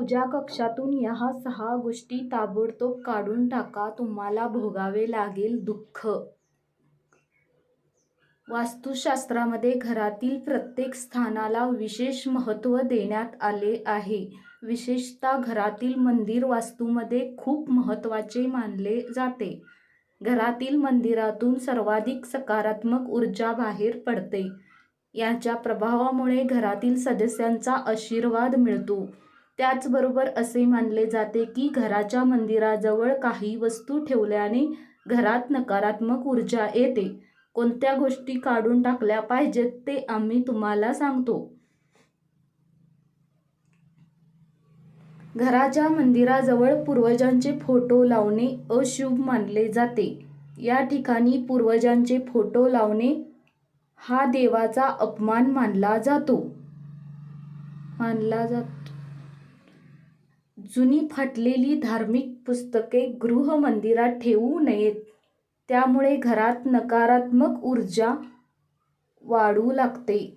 पूजा कक्षातून ह्या सहा गोष्टी ताबडतोब काढून टाका. तुम्हाला भोगावे लागेल दुःख. वास्तुशास्त्रामध्ये घरातील प्रत्येक स्थानाला विशेष महत्त्व देण्यात आले आहे. विशेषतः घरातील मंदिर वास्तूमध्ये खूप महत्त्वाचे मानले जाते. घरातील मंदिरातून सर्वाधिक सकारात्मक ऊर्जा बाहेर पडते. याच्या प्रभावामुळे घरातील सदस्यांचा आशीर्वाद मिळतो. त्याचबरोबर असे मानले जाते की घराच्या मंदिराजवळ काही वस्तू ठेवल्याने घरात नकारात्मक ऊर्जा येते. कोणत्या गोष्टी काढून टाकल्या पाहिजेत ते आम्ही तुम्हाला सांगतो. घराच्या मंदिराजवळ पूर्वजांचे फोटो लावणे अशुभ मानले जाते. या ठिकाणी पूर्वजांचे फोटो लावणे हा देवाचा अपमान मानला जातो. मानला जातो. जुनी फाटलेली धार्मिक पुस्तके गृह मंदिरात ठेवू नयेत. त्यामुळे घरात नकारात्मक ऊर्जा वाढू लागते.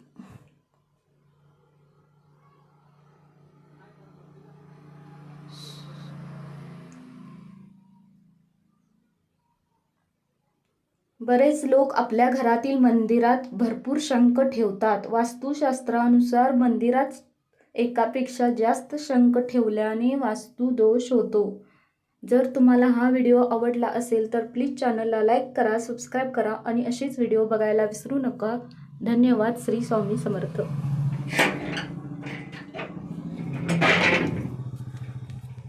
बरेच लोक आपल्या घरातील मंदिरात भरपूर शंख ठेवतात. वास्तुशास्त्रानुसार मंदिरात एकापेक्षा जास्त शंख ठेवल्याने वास्तुदोष होतो. जर तुम्हाला हा व्हिडिओ आवडला असेल तर प्लीज चॅनलला लाईक करा सबस्क्राईब करा आणि असेच व्हिडिओ बघायला विसरू नका. धन्यवाद. श्री स्वामी समर्थ.